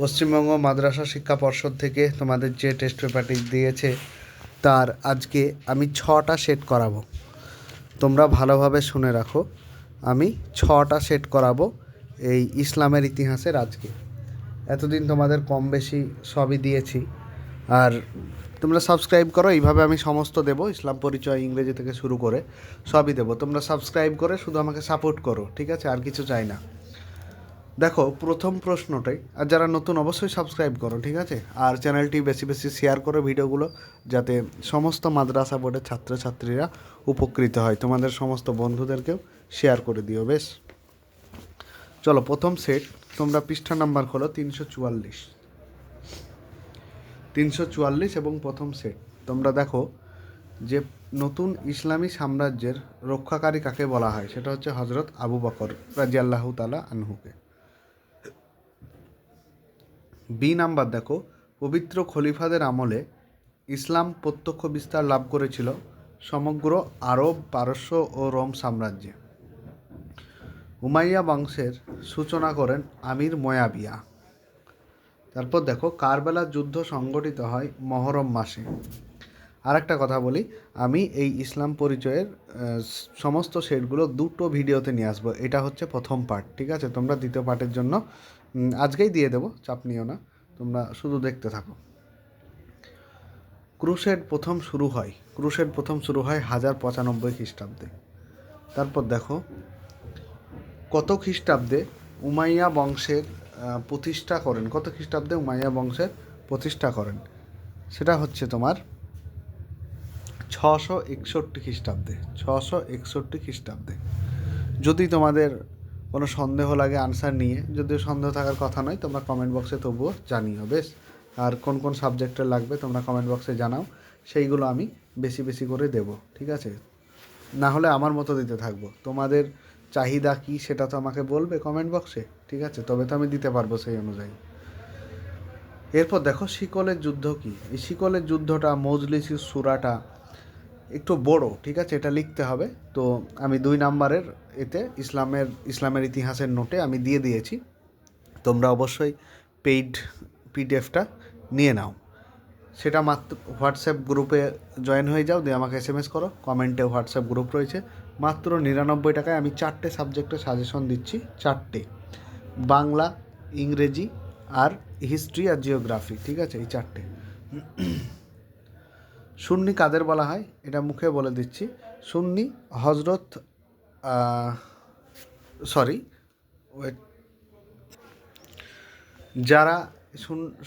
পশ্চিমবঙ্গ মাদ্রাসা শিক্ষা পর্ষদ থেকে তোমাদের যে টেস্ট পেপারটি দিয়েছে, তার আজকে আমি ছটা সেট করাবো। তোমরা ভালোভাবে শুনে রাখো, আমি ছটা সেট করাবো এই ইসলামের ইতিহাসের আজকে। এতদিন তোমাদের কম বেশি সবই দিয়েছি, আর তোমরা সাবস্ক্রাইব করো, এইভাবে আমি সমস্ত দেবো, ইসলাম পরিচয় ইংরেজি থেকে শুরু করে সবই দেবো। তোমরা সাবস্ক্রাইব করে শুধু আমাকে সাপোর্ট করো, ঠিক আছে? আর কিছু চাই না। দেখো, প্রথম প্রশ্নটাই, আর যারা নতুন অবশ্যই সাবস্ক্রাইব করো, ঠিক আছে? আর চ্যানেলটি বেশি বেশি শেয়ার করো ভিডিওগুলো, যাতে সমস্ত মাদ্রাসা বোর্ডের ছাত্রছাত্রীরা উপকৃত হয়। তোমাদের সমস্ত বন্ধুদেরকেও শেয়ার করে দিও, বেশ? চলো, প্রথম সেট তোমরা পৃষ্ঠা নাম্বার হলো তিনশো চুয়াল্লিশ। তিনশো চুয়াল্লিশ এবং প্রথম সেট তোমরা দেখো, যে নতুন ইসলামী সাম্রাজ্যের রক্ষাকারী কাকে বলা হয়? সেটা হচ্ছে হজরত আবু বকর রাজিয়াল্লাহ তালা আনহুকে। বি নাম্বার দেখো, পবিত্র খলিফাদের আমলে ইসলাম প্রত্যক্ষ বিস্তার লাভ করেছিল সমগ্র আরব, পারস্য ও রোম সাম্রাজ্যে। উমাইয়া বংশের সূচনা করেন আমির ময়াবিয়া। তারপর দেখো, কারবেলার যুদ্ধ সংগঠিত হয় মহরম মাসে। আর একটা কথা বলি, আমি এই ইসলাম পরিচয়ের সমস্ত সেটগুলো দুটো ভিডিওতে নিয়ে আসব। এটা হচ্ছে প্রথম পার্ট ঠিক আছে? তোমরা দ্বিতীয় পার্টের জন্য আজকেই দিয়ে দেবো, চাপ নিও না, তোমরা শুধু দেখতে থাকো। ক্রুশেড প্রথম শুরু হয়, ক্রুশেড প্রথম শুরু হয় হাজার পঁচানব্বই খ্রিস্টাব্দে। তারপর দেখো, কত খ্রিস্টাব্দে উমাইয়া বংশের প্রতিষ্ঠা করেন, কত খ্রিস্টাব্দে উমাইয়া বংশের প্রতিষ্ঠা করেন? সেটা হচ্ছে তোমার ছশো একষট্টি খ্রিস্টাব্দে, ছশো একষট্টি খ্রিস্টাব্দে। যদি তোমাদের কোনো সন্দেহ লাগে আনসার নিয়ে, যদিও সন্দেহ থাকার কথা নয়, তোমরা কমেন্ট বক্সে তবুও জানিও, বেশ? আর কোন কোন সাবজেক্টের লাগবে তোমরা কমেন্ট বক্সে জানাও, সেইগুলো আমি বেশি বেশি করে দেব, ঠিক আছে? না হলে আমার মতো দিতে থাকব। তোমাদের চাহিদা কি সেটা তো আমাকে বলবে কমেন্ট বক্সে ঠিক আছে? তবে তো আমি দিতে পারব সেই অনুযায়ী। এরপর দেখো শিকলের যুদ্ধ কি? এই শিকলের যুদ্ধটা মজলিসি সুরাটা একটু বড়, ঠিক আছে? এটা লিখতে হবে। তো আমি দুই নাম্বারের এতে ইসলামের ইসলামের ইতিহাসের নোটে আমি দিয়ে দিয়েছি। তোমরা অবশ্যই পেইড পিডিএফটা নিয়ে নাও। সেটা মাত্র হোয়াটসঅ্যাপ গ্রুপে জয়েন হয়ে যাও, দিয়ে আমাকে এস এম এস করো। কমেন্টে হোয়াটসঅ্যাপ গ্রুপ রয়েছে। মাত্র নিরানব্বই টাকায় আমি চারটে সাবজেক্টে সাজেশন দিচ্ছি, চারটে। বাংলা, ইংরেজি আর হিস্ট্রি আর জিওগ্রাফি, ঠিক আছে? এই চারটে। সুন্নি কাদের বলা হয়? এটা মুখে বলে দিচ্ছি। সুন্নি হজরত সরি যারা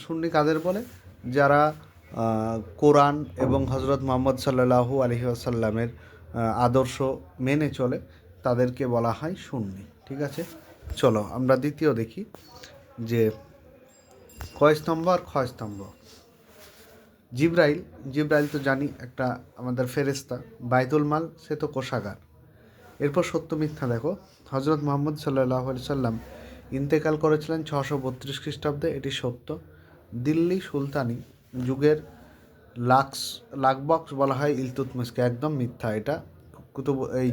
সুন্নি কাদের বলে? যারা কোরআন এবং হজরত মোহাম্মদ সাল্লাহু আলহি আসাল্লামের আদর্শ মেনে চলে, তাদেরকে বলা হয় সুন্নি। ঠিক আছে? চলো, আমরা দ্বিতীয় দেখি যে কয় স্তম্ভ আর ক্ষয় স্তম্ভ? জিব্রাইল জিব্রাইল তো জানি একটা আমাদের ফেরেস্তা বাইতুল মাল, সে তো কোষাগার। এরপর সত্য মিথ্যা দেখো। হজরত মোহাম্মদ সাল্লাহ সাল্লাম ইন্তেকাল করেছিলেন ছশো বত্রিশ খ্রিস্টাব্দে, এটি সত্য। দিল্লি সুলতানি যুগের লাক্স, লাকবক্স বলা হয় ইলতুতমিসকে একদম মিথ্যা এটা। কুতুব, এই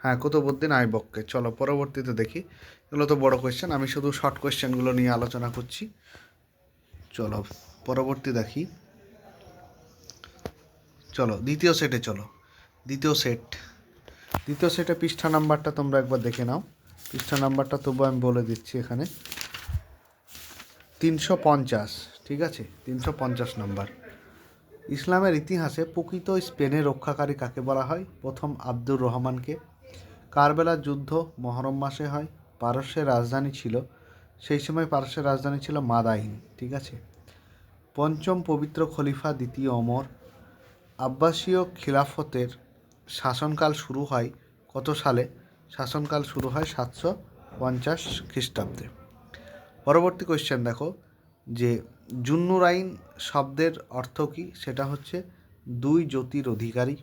হ্যাঁ কুতুবুদ্দিন আইবককে। চলো পরবর্তীতে দেখি। এগুলো তো বড় কোয়েশ্চেন আমি শুধু শর্ট কোয়েশ্চেনগুলো নিয়ে আলোচনা করছি। চলো, পরবর্তী দেখি। চলো, দ্বিতীয় সেটে চলো। দ্বিতীয় সেট দ্বিতীয় সেটে পৃষ্ঠা নাম্বারটা তোমরা একবার দেখে নাও। পৃষ্ঠা নাম্বারটা তবু আমি বলে দিচ্ছি এখানে। তিনশো পঞ্চাশ, ঠিক আছে? তিনশো পঞ্চাশ নাম্বার। ইসলামের ইতিহাসে প্রকৃত স্পেনের রক্ষাকারী কাকে বলা হয়? প্রথম আব্দুর রহমানকে। কারবেলার যুদ্ধ মহরম মাসে হয়। পারস্যের রাজধানী ছিল, সেই সময় পারস্যের রাজধানী ছিল মাদাইন, ঠিক আছে? পঞ্চম পবিত্র খলিফা দ্বিতীয় অমর। আব্বাসীয় খিলাফতের শাসনকাল শুরু হয় কত সালে? শাসনকাল শুরু হয় সাতশো পঞ্চাশ খ্রিস্টাব্দে। পরবর্তী কোয়েশ্চেন দেখো, যে জুন্নুরাইন শব্দের অর্থ কী? সেটা হচ্ছে দুই জ্যোতির অধিকারী।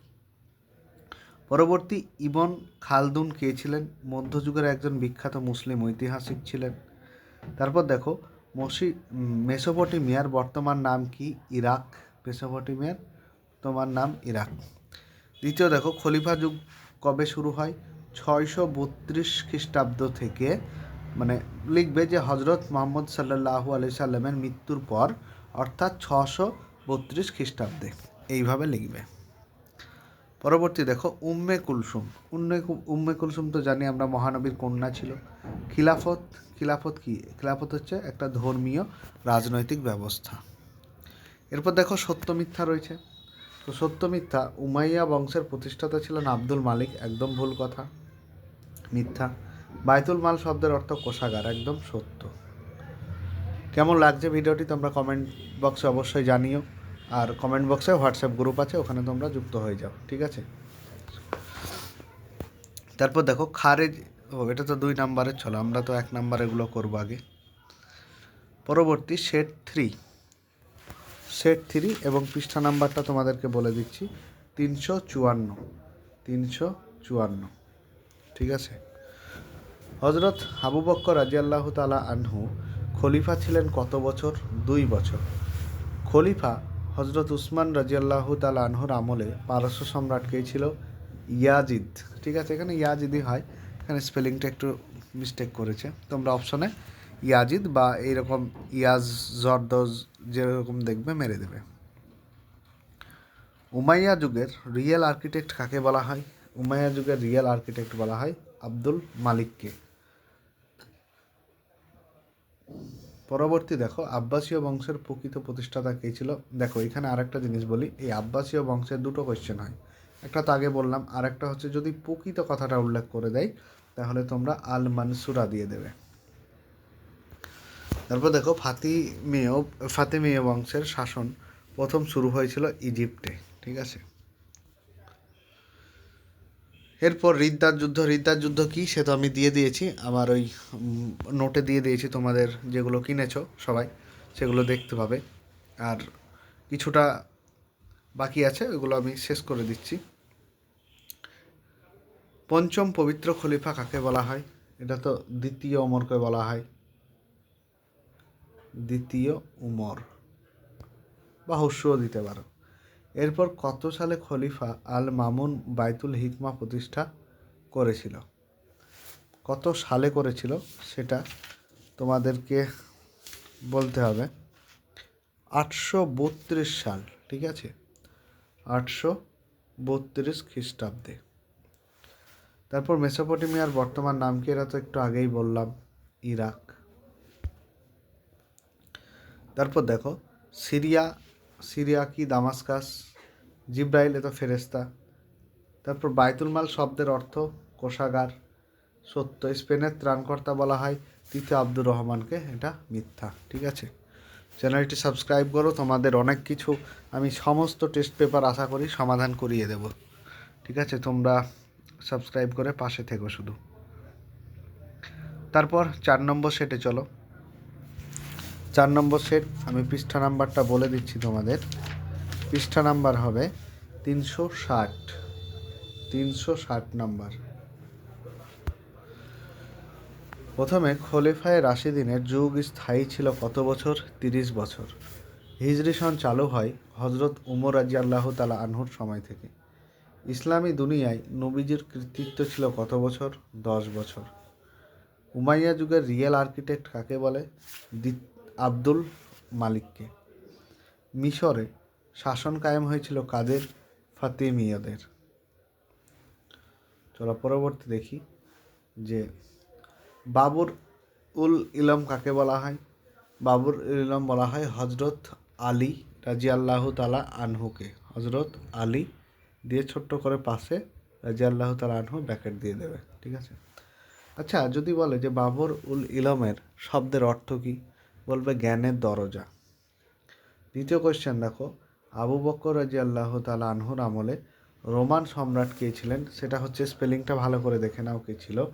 পরবর্তী ইবন খালদুন কে ছিলেন? মধ্যযুগের একজন বিখ্যাত মুসলিম ঐতিহাসিক ছিলেন। তারপর দেখো, মসি মেসোপটেমিয়ার বর্তমান নাম কি? ইরাক। মেসোপটেমিয়ার তোমার নাম ইরাক। দ্বিতীয় দেখো, খলিফা যুগ কবে শুরু হয়? ছয়শো বত্রিশ খ্রিস্টাব্দ থেকে মানে লিখবে যে হজরত মোহাম্মদ সাল্লাহু আলি সাল্লামের মৃত্যুর পর, অর্থাৎ ছশো বত্রিশ খ্রিস্টাব্দে। এইভাবে লিখবে। পরবর্তী দেখো, উম্মে কুলসুম। উম্মে উম্মে কুলসুম তো জানি আমরা মহানবীর কন্যা ছিল। খিলাফত খিলাফত কি? খিলাফত হচ্ছে একটা ধর্মীয় রাজনৈতিক ব্যবস্থা। এরপর দেখো, সত্য মিথ্যা রয়েছে। তো সত্য মিথ্যা উমাইয়া বংশের প্রতিষ্ঠাতা ছিলেন আব্দুল মালিক, একদম ভুল কথা। মিথ্যা। বাইতুল মাল শব্দের অর্থ কোষাগার, একদম সত্য। কেমন লাগছে ভিডিওটি তোমরা কমেন্ট বক্সে অবশ্যই জানিও। আর কমেন্ট বক্সে হোয়াটসঅ্যাপ গ্রুপ আছে, ওখানে তোমরা যুক্ত হয়ে যাও, ঠিক আছে? তারপর দেখো, খারেজ, ও, এটা তো দুই নাম্বারের চলো আমরা তো এক নাম্বার এগুলো করব আগে। পরবর্তী সেট থ্রি সেট থ্রি এবং পৃষ্ঠা নাম্বারটা তোমাদেরকে বলে দিচ্ছি, তিনশো চুয়ান্ন। তিনশো চুয়ান্ন, ঠিক আছে? হজরত হাবু বক্কর রাজিয়াল্লাহ তালা আনহু খলিফা ছিলেন কত বছর? দুই বছর। খলিফা হজরত উসমান রাজিয়াল্লাহ তালা আনহুর আমলে পারস্য সম্রাটকেই ছিল ইয়াজিদ। ঠিক আছে, এখানে ইয়াজিদই হয়। এখানে স্পেলিংটা একটু মিস্টেক করেছে। তোমরা অপশনে ইয়াজিদ বা এইরকম ইয়াজ জর্দজ যেরকম দেখবে মেরে দেবে। উমাইয়া যুগের রিয়েল আর্কিটেক্ট কাকে বলা হয়? উমাইয়া যুগের রিয়েল আর্কিটেক্ট বলা হয় আব্দুল মালিককে। পরবর্তী দেখো, আব্বাসীয় বংশের প্রকৃত প্রতিষ্ঠাতা কে ছিল? দেখো, এখানে আরেকটা জিনিস বলি, এই আব্বাসীয় বংশের দুটো কোয়েশ্চেন হয়। একটা তো আগে বললাম, আরেকটা হচ্ছে যদি প্রকৃত কথাটা উল্লেখ করে দেয়, তাহলে তোমরা আল মানসুরা দিয়ে দেবে। তারপর দেখো, ফাতিমীয় ফাতিমীয় বংশের শাসন প্রথম শুরু হয়েছিল ইজিপ্টে, ঠিক আছে? এরপর রিদ্দার যুদ্ধ রিদ্দার যুদ্ধ কি সে তো আমি দিয়ে দিয়েছি। আমার ওই নোটে দিয়ে দিয়েছি তোমাদের যেগুলো কিনেছো সবাই, সেগুলো দেখতে পাবে। আর কিছুটা বাকি আছে ওগুলো আমি শেষ করে দিচ্ছি। পঞ্চম পবিত্র খলিফা কাকে বলা হয়? এটা তো দ্বিতীয় অমরকে বলা হয়। দ্বিতীয় উমর। বা হস্যও দিতে পারো। এরপর কত সালে খলিফা আল মামুন বাইতুল হিকমা প্রতিষ্ঠা করেছিল? কত সালে করেছিল সেটা তোমাদেরকে বলতে হবে। আটশো বত্রিশ সাল, ঠিক আছে? আটশো বত্রিশ খ্রিস্টাব্দে। তারপর মেসোপটেমিয়ার বর্তমান নাম কি? এরা তো একটু আগেই বললাম, ইরাক। তারপর দেখো, সিরিয়া সিরিয়া কি, দামাস্কাস, জিব্রাইল এ তো ফেরেস্তা তারপর বাইতুল মাল শব্দের অর্থ কোষাগার, সত্য। স্পেনের ত্রাণকর্তা বলা হয় তৃতীয় আব্দুর রহমানকে, এটা মিথ্যা, ঠিক আছে? চ্যানেলটি সাবস্ক্রাইব করো, তোমাদের অনেক কিছু আমি সমস্ত টেস্ট পেপার আশা করি সমাধান করিয়ে দেব। ঠিক আছে, তোমরা সাবস্ক্রাইব করে পাশে থেকো শুধু। তারপর চার নম্বর সেটে চলো। চার নম্বর সেট, আমি পৃষ্ঠা নাম্বারটা বলে দিচ্ছি তোমাদের। পৃষ্ঠা নাম্বার হবে তিনশো ষাট। তিনশো ষাট নাম্বার। প্রথমে খলিফায় রাশিদিনের যুগ স্থায়ী ছিল কত বছর? তিরিশ বছর। হিজরি সন চালু হয় হজরত উমর রাজি আল্লাহ তালা আনহুর সময় থেকে। ইসলামী দুনিয়ায় নবীজির কৃতিত্ব ছিল কত বছর? দশ বছর। উমাইয়া যুগের রিয়েল আর্কিটেক্ট কাকে বলে? আব্দুল মালিককে। মিশরে শাসন কায়েম হয়েছিল কাদের? ফাতিমিয়দের। চলো পরবর্তী দেখি যে বাবুর উল ইলম কাকে বলা হয়? বাবুর উল ইলম বলা হয় হজরত আলী রাজি আল্লাহ তালা আনহুকে। হজরত আলী দিয়ে ছোট্ট করে পাশে রাজি আল্লাহ তালা আনহু ব্যাকেট দিয়ে দেবে, ঠিক আছে? আচ্ছা যদি বলে যে বাবর উল ইলমের শব্দের অর্থ কী? বলবে জ্ঞানের দরজা। দ্বিতীয় কোয়েশ্চেন দেখো, আবু বক্কর রাজি আল্লাহ তালা আনহুর আমলে রোমান সম্রাট কে ছিলেন? সেটা হচ্ছে স্পেলিংটা ভালো করে দেখে নাও কে ছিল।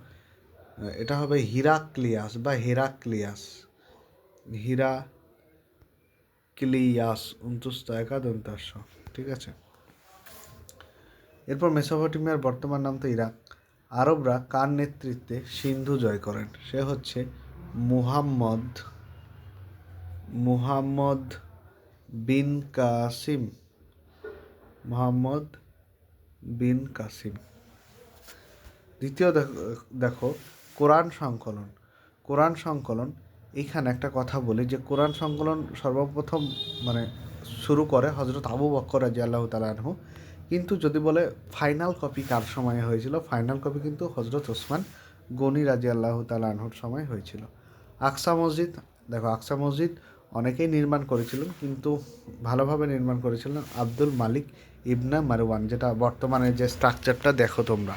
এটা হবে হিরাক্লিয়াস বা হেরাক্লিয়াস। হীরা ক্লিয়াস উনতুস্ত একাদন্তাস্য ঠিক আছে? এরপর মেসোপটেমিয়ার বর্তমান নাম তো ইরাক। আরবরা কার নেতৃত্বে সিন্ধু জয় করেন? সে হচ্ছে মুহাম্মদ মুহাম্মদ বিন কাসিম। মুহাম্মদ বিন কাসিম। দ্বিতীয় দেখ- কোরআন সংকলন। কোরআন সংকলন, এইখানে একটা কথা বলি যে কোরআন সংকলন সর্বপ্রথম মানে শুরু করে হজরত আবু বক্কর রাজি আল্লাহ তালাহু কিন্তু যদি বলে ফাইনাল কপি কার সময় হয়েছিল? ফাইনাল কপি কিন্তু হজরত ওসমান গনি রাজি আল্লাহ তালাহুর সময় হয়েছিল। আকসা মসজিদ, দেখো, আকসা মসজিদ অনেকেই নির্মাণ করেছিলেন, কিন্তু ভালোভাবে নির্মাণ করেছিলেন আব্দুল মালিক ইবনা মারওয়ান, যেটা বর্তমানে যে স্ট্রাকচারটা দেখো তোমরা।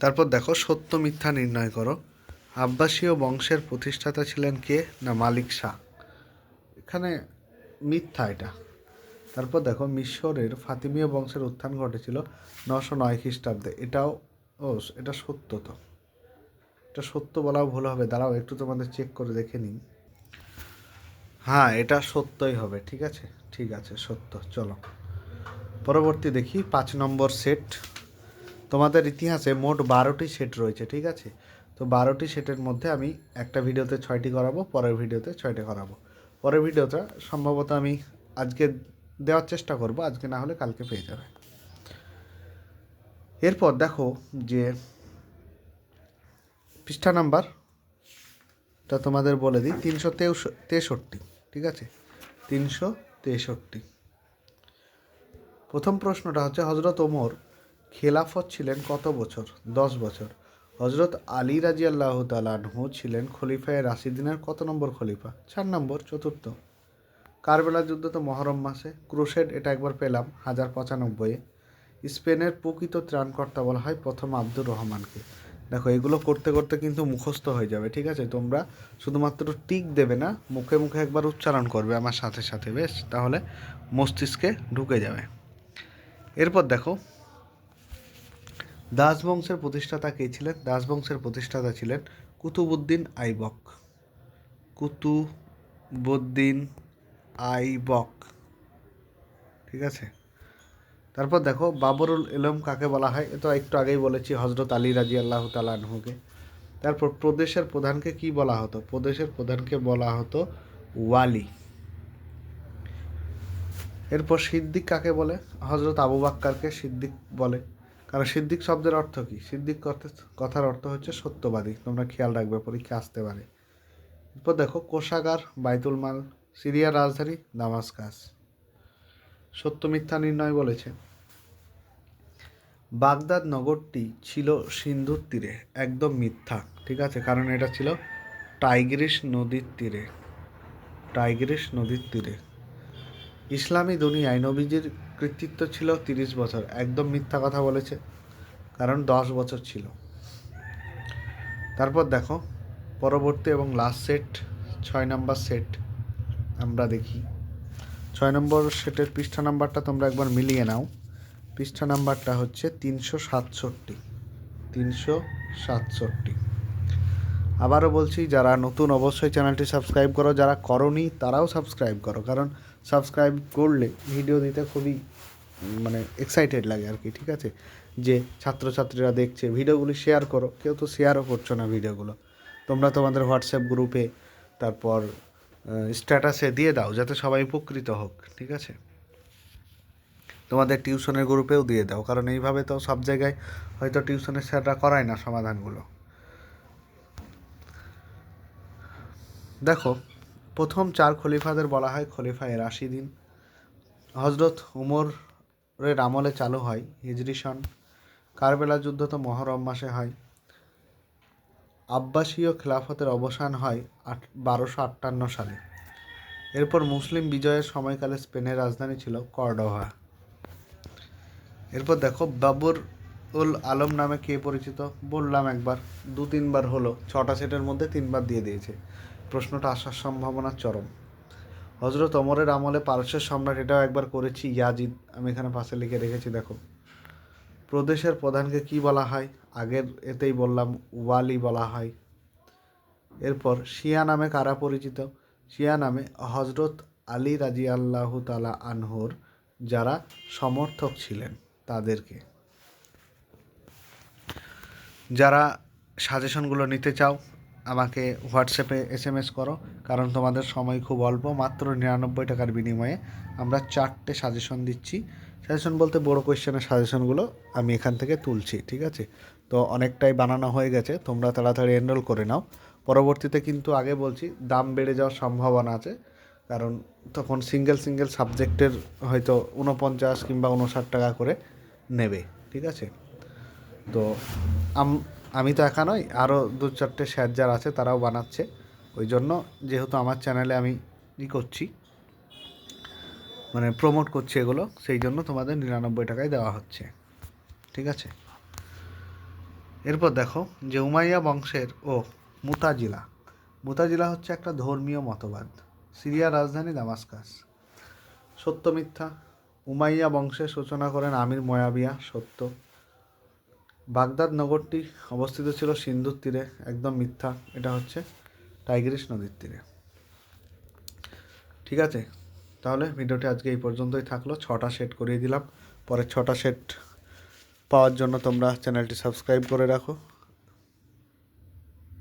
তারপর দেখো, সত্য মিথ্যা নির্ণয় করো। আব্বাসীয় বংশের প্রতিষ্ঠাতা ছিলেন কে? না, মালিক শাহ। এখানে মিথ্যা এটা। তারপর দেখো, মিশরের ফাতিমীয় বংশের উত্থান ঘটেছিল নশো নয় খ্রিস্টাব্দে। এটাও, ও, এটা সত্য তো। এটা সত্য বলাও ভুল হবে। দাঁড়াও, একটু তোমাদের চেক করে দেখে নিই। হ্যাঁ এটা সত্যই হবে, ঠিক আছে? ঠিক আছে, সত্য, চলো। পরবর্তী দেখি, পাঁচ নম্বর সেট তোমাদের ইতিহাসে মোট বারোটি সেট রয়েছে, ঠিক আছে? তো বারোটি সেটের মধ্যে আমি একটা ভিডিওতে ছয়টি করাবো, পরের ভিডিওতে ছয়টি করাবো। পরের ভিডিওটা সম্ভবত আমি আজকে দেওয়ার চেষ্টা করব, আজকে না হলে কালকে পেয়ে যাবে। এরপর দেখো যে পৃষ্ঠা নাম্বার তা তোমাদের বলে দিই, তিনশো তেষট্টি, ঠিক আছে? তিনশো তেষট্টি। প্রথম প্রশ্নটা হচ্ছে হজরত ওমর খেলাফত ছিলেন কত বছর? দশ বছর। হজরত আলী রাজি আল্লাহ তালাহু ছিলেন খলিফায় রাশিদিনের কত নম্বর খলিফা? চার নম্বর, চতুর্থ। কারবেলা যুদ্ধ তো মহরম মাসে। ক্রুশেড, এটা একবার পেলাম, হাজার পঁচানব্বইয়ে। স্পেনের প্রকৃত ত্রাণকর্তা বলা হয় প্রথম আব্দুর রহমানকে। দেখো, এগুলো করতে করতে কিন্তু মুখস্থ হয়ে যাবে, ঠিক আছে? তোমরা শুধুমাত্র টিক দেবে না, মুখে মুখে একবার উচ্চারণ করবে আমার সাথে সাথে, বেশ? তাহলে মস্তিষ্কে ঢুকে যাবে। এরপর দেখো, দাস বংশের প্রতিষ্ঠাতা কে ছিলেন? দাস বংশের প্রতিষ্ঠাতা ছিলেন কুতুবুদ্দিন আইবক। কুতুবুদ্দিন আইবক, ঠিক আছে? তারপর দেখো, বাবরুল এলম কাকে বলা হয়? এ তো একটু আগেই বলেছি হজরত আলী রাজি আল্লাহ তালানহুকে তারপর প্রদেশের প্রধানকে কি বলা হতো? প্রদেশের প্রধানকে বলা হতো ওয়ালি। এরপর সিদ্দিক কাকে বলে? হজরত আবু বাক্কারকে সিদ্দিক বলে। কারণ সিদ্দিক শব্দের অর্থ কি? সিদ্দিক কথার অর্থ হচ্ছে সত্যবাদী। তোমরা খেয়াল রাখবে, পরীক্ষা আসতে পারে। এরপর দেখো, কোষাগার, বাইতুল মাল, সিরিয়ার রাজধানী, দামাসকাস। সত্য মিথ্যা নির্ণয় বলেছে। বাগদাদ নগরটি ছিল সিন্ধুর তীরে, একদম মিথ্যা, ঠিক আছে? কারণ এটা ছিল টাইগ্রিস নদীর তীরে টাইগ্রিস নদীর তীরে। ইসলামী দুনিয়ায় নবীজির কৃতিত্ব ছিল তিরিশ বছর, একদম মিথ্যা কথা বলেছে, কারণ দশ বছর ছিল। তারপর দেখো, পরবর্তী এবং লাস্ট সেট ছয় নম্বর সেট আমরা দেখি। ছয় নম্বর সেটের পৃষ্ঠা নাম্বারটা তোমরা একবার মিলিয়ে নাও। পৃষ্ঠা নাম্বারটা হচ্ছে তিনশো সাতষট্টি। তিনশো সাতষট্টি। আবারও বলছি, যারা নতুন অবশ্যই চ্যানেলটি সাবস্ক্রাইব করো, যারা করনি তারাও সাবস্ক্রাইব করো, কারণ সাবস্ক্রাইব করলে ভিডিও দিতে খুবই মানে এক্সাইটেড লাগে আর কি, ঠিক আছে? যে ছাত্রছাত্রীরা দেখছে, ভিডিওগুলি শেয়ার করো, কেউ তো শেয়ারও করছ না ভিডিওগুলো। তোমরা তোমাদের হোয়াটসঅ্যাপ গ্রুপে তারপর স্ট্যাটাসে দিয়ে দাও, যাতে সবাই উপকৃত হোক, ঠিক আছে? তোমাদের টিউশনের গ্রুপেও দিয়ে দাও, কারণ এইভাবে তো সব জায়গায় হয়তো টিউশনের স্যাররা করায় না সমাধানগুলো। দেখো, প্রথম চার খলিফাদের বলা হয় খলিফায় রাশিদিন। হজরত উমরের আমলে চালু হয় হিজরি সন। কারবেলা যুদ্ধ তো মহরম মাসে হয়। আব্বাসীয় খেলাফতের অবসান হয় আট, বারোশো আটান্ন সালে। এরপর মুসলিম বিজয়ের সময়কালে স্পেনের রাজধানী ছিল কর্ডোভা। এরপর দেখো বাবর উল আলম নামে কে পরিচিত? বললাম একবার। দু তিনবার হলো। ছটা সেটের মধ্যে তিনবার দিয়ে দিয়েছে। প্রশ্নটা আসার সম্ভাবনা চরম। হজরত অমরের আমলে পারস্যের সম্রাট, এটাও একবার করেছি, ইয়াজিদ, আমি এখানে পাশে লিখে রেখেছি, দেখো। প্রদেশের প্রধানকে কি বলা হয়? আগের এতেই বললাম, ওয়ালি বলা হয়। এরপর, শিয়া নামে কারা পরিচিত? শিয়া নামে হজরত আলী রাজি আল্লাহ তালা আনহর যারা সমর্থক ছিলেন। তাদেরকে। যারা সাজেশনগুলো নিতে চাও, আমাকে হোয়াটসঅ্যাপে এস এম এস করো, কারণ তোমাদের সময় খুব অল্প, মাত্র নিরানব্বই টাকার বিনিময়ে আমরা চারটে সাজেশন দিচ্ছি। সাজেশন বলতে বড় কোয়েশ্চেনের সাজেশনগুলো আমি এখান থেকে তুলছি, ঠিক আছে? তো অনেকটাই বানানো হয়ে গেছে, তোমরা তাড়াতাড়ি এনরোল করে নাও। পরবর্তীতে কিন্তু আগে বলছি, দাম বেড়ে যাওয়ার সম্ভাবনা আছে, কারণ তখন সিঙ্গেল সিঙ্গেল সাবজেক্টের হয়তো উনপঞ্চাশ কিংবা উনষাট টাকা করে নেবে, ঠিক আছে? তো আমি তো একা নই আরও দু চারটে স্যার যার আছে তারাও বানাচ্ছে। ওই জন্য যেহেতু আমার চ্যানেলে আমি ই করছি মানে প্রমোট করছি এগুলো, সেই জন্য তোমাদের নিরানব্বই টাকায় দেওয়া হচ্ছে, ঠিক আছে? এরপর দেখো যে উমাইয়া বংশের, ও, মুতাজিলা। মুতাজিলা হচ্ছে একটা ধর্মীয় মতবাদ। সিরিয়ার রাজধানী দামাস্কাস। সত্য মিথ্যা উমাইয়া বংশের সূচনা করেন আমির ময়াবিয়া, সত্য। বাগদাদ নগরটি অবস্থিত ছিল সিন্ধুর তীরে, একদম মিথ্যা। এটা হচ্ছে টাইগ্রিস নদীর তীরে। ঠিক আছে? তাহলে ভিডিওটি আজকে এই পর্যন্তই থাকল। ছটা সেট করিয়ে দিলাম। পরে ছটা সেট পাওয়ার জন্য তোমরা চ্যানেলটি সাবস্ক্রাইব করে রাখো।